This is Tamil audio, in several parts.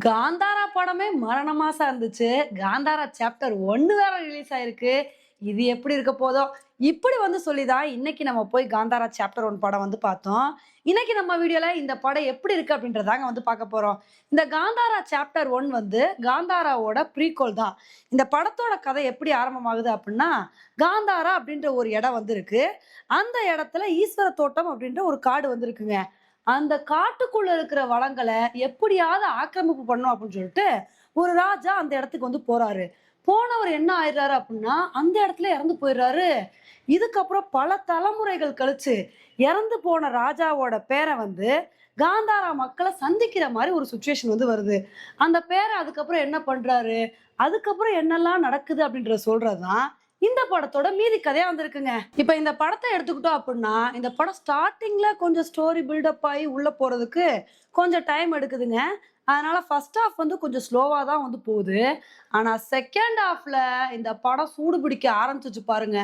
காந்தாரா படமே மரண மாசம் இருந்துச்சு காந்தாரா சாப்டர் ஒன்று வேற ரிலீஸ் ஆயிருக்கு. இது எப்படி இருக்க போதோ. இப்படி வந்து சொல்லிதான் இன்னைக்கு நம்ம போய் காந்தாரா சாப்டர் ஒன் படம் வந்து பார்த்தோம். இன்னைக்கு நம்ம வீடியோல இந்த படம் எப்படி இருக்கு அப்படின்றதாங்க வந்து பார்க்க போறோம். இந்த காந்தாரா சாப்டர் ஒன் வந்து காந்தாராவோட ப்ரீகோல் தான். இந்த படத்தோட கதை எப்படி ஆரம்பமாகுது அப்படின்னா காந்தாரா அப்படின்ற ஒரு இடம் வந்து இருக்கு. அந்த இடத்துல ஈஸ்வர தோட்டம் அப்படின்ற ஒரு காடு வந்து இருக்குங்க. அந்த காட்டுக்குள்ள இருக்கிற வளங்களை எப்படியாவது ஆக்கிரமிப்பு பண்ணணும் அப்படின்னு சொல்லிட்டு ஒரு ராஜா அந்த இடத்துக்கு வந்து போறாரு. போனவர் என்ன ஆயிடுறாரு அப்படின்னா அந்த இடத்துல இறந்து போயிடுறாரு. இதுக்கப்புறம் பல தலைமுறைகள் கழிச்சு இறந்து போன ராஜாவோட பேரை வந்து காந்தாரா மக்களை சந்திக்கிற மாதிரி ஒரு சுச்சுவேஷன் வந்து வருது. அந்த பேரை அதுக்கப்புறம் என்ன பண்றாரு? அதுக்கப்புறம் என்னெல்லாம் நடக்குது அப்படின்ற சொல்றதுதான் இந்த படத்தோட மீதி கதையா வந்திருக்குங்க. இப்ப இந்த படத்தை எடுத்துக்கிட்டோம் அப்படின்னா இந்த படம் ஸ்டார்டிங்ல கொஞ்சம் ஸ்டோரி பில்டப் ஆகி உள்ள போறதுக்கு கொஞ்சம் டைம் எடுக்குதுங்க. அதனால ஃபர்ஸ்ட் ஹாஃப் வந்து கொஞ்சம் ஸ்லோவா தான் வந்து போகுது. ஆனா செகண்ட் ஹாஃப்ல இந்த படம் சூடு பிடிக்க ஆரம்பிச்சிச்சு பாருங்க.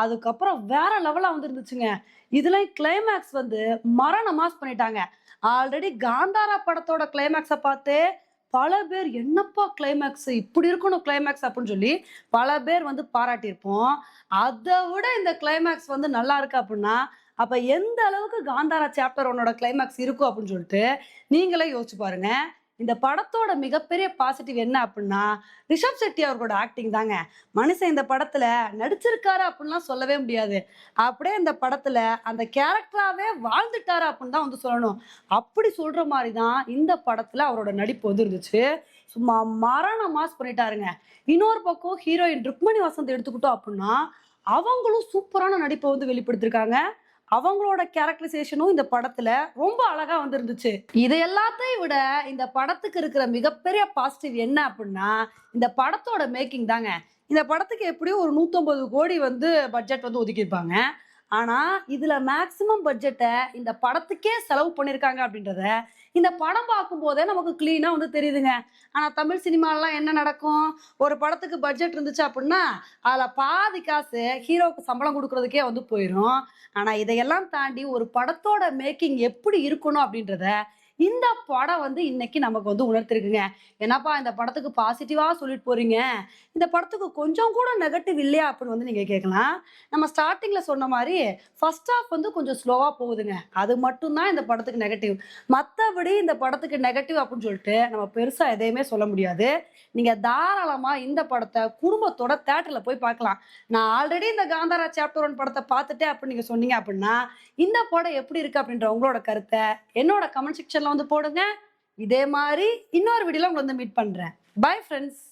அதுக்கப்புறம் வேற லெவலா வந்து இருந்துச்சுங்க இதுல கிளைமேக்ஸ் வந்து மரண மாஸ் பண்ணிட்டாங்க. ஆல்ரெடி காந்தாரா படத்தோட கிளைமேக்ஸை பார்த்து பல பேர் என்னப்பா கிளைமேக்ஸ் இப்படி இருக்கணும் கிளைமேக்ஸ் அப்படின்னு சொல்லி பல பேர் வந்து பாராட்டியிருப்போம். அதை விட இந்த கிளைமேக்ஸ் வந்து நல்லா இருக்கு அப்படின்னா அப்போ எந்த அளவுக்கு காந்தாரா சாப்டர் உன்னோட கிளைமேக்ஸ் இருக்கும் அப்படின்னு சொல்லிட்டு நீங்களே யோசிச்சு பாருங்கள் இந்த படத்தோட மிகப்பெரிய பாசிட்டிவ் என்ன அப்படின்னா ரிஷப் செட்டி அவர்களோட ஆக்டிங் தாங்க. மனுஷன் இந்த படத்துல நடிச்சிருக்காரு அப்படின்லாம் சொல்லவே முடியாது. அப்படியே இந்த படத்துல அந்த கேரக்டராகவே வாழ்ந்துட்டாரு அப்படின்னு தான் வந்து சொல்லணும். அப்படி சொல்ற மாதிரி தான் இந்த படத்துல அவரோட நடிப்பு வந்து இருந்துச்சு. சும்மா மரண மாஸ் பண்ணிட்டாருங்க. இன்னொரு பக்கம் ஹீரோயின் ருக்மணி வசந்த் எடுத்துக்கிட்டோம் அப்படின்னா அவங்களும் சூப்பரான நடிப்பை வந்து வெளிப்படுத்திருக்காங்க. அவங்களோட கேரக்டரைசேஷனும் இந்த படத்துல ரொம்ப அழகா வந்துருந்துச்சு. இது எல்லாத்தையும் விட இந்த படத்துக்கு இருக்கிற மிகப்பெரிய பாசிட்டிவ் என்ன அப்படின்னா இந்த படத்தோட மேக்கிங் தாங்க. இந்த படத்துக்கு எப்படியும் ஒரு நூத்தொன்பது கோடி வந்து பட்ஜெட் வந்து ஒதுக்கியிருப்பாங்க. ஆனா இதுல மேக்சிமம் பட்ஜெட்டை இந்த படத்துக்கே செலவு பண்ணிருக்காங்க அப்படின்றத இந்த படம் பார்க்கும் போதே நமக்கு கிளீனா வந்து தெரியுதுங்க. ஆனா தமிழ் சினிமாலாம் என்ன நடக்கும்? ஒரு படத்துக்கு பட்ஜெட் இருந்துச்சு அப்படின்னா அதுல பாதி காசு ஹீரோவுக்கு சம்பளம் கொடுக்கறதுக்கே வந்து போயிடும் ஆனா இதையெல்லாம் தாண்டி ஒரு படத்தோட மேக்கிங் எப்படி இருக்கணும் அப்படின்றத இந்த படம் வந்து இன்னைக்கு நமக்கு வந்து உணர்த்திருக்குங்க. என்னப்பா இந்த படத்துக்கு பாசிட்டிவாக சொல்லிட்டு போறீங்க? இந்த படத்துக்கு கொஞ்சம் கூட நெகட்டிவ் இல்லையா அப்படின்னு வந்து நீங்கள் கேட்கலாம். நம்ம ஸ்டார்டிங்கில் சொன்ன மாதிரி ஃபர்ஸ்ட் ஆஃப் வந்து கொஞ்சம் ஸ்லோவாக போகுதுங்க. அது மட்டும்தான் இந்த படத்துக்கு நெகட்டிவ் மற்றபடி இந்த படத்துக்கு நெகட்டிவ் அப்படின்னு சொல்லிட்டு நம்ம பெருசாக எதையுமே சொல்ல முடியாது. நீங்கள் தாராளமாக இந்த படத்தை குடும்பத்தோட தேட்டரில் போய் பார்க்கலாம். நான் ஆல்ரெடி இந்த காந்தாரா சாப்டர் ஒன் படத்தை பார்த்துட்டேன் அப்படின்னு நீங்கள் சொன்னீங்க அப்படின்னா இந்த படம் எப்படி இருக்குது அப்படின்ற உங்களோட கருத்தை என்னோட கமெண்ட் செக்ஷன்ல வந்து போடுங்க. இதே மாதிரி இன்னொரு வீடியோல உங்களை வந்து மீட் பண்றேன். Bye friends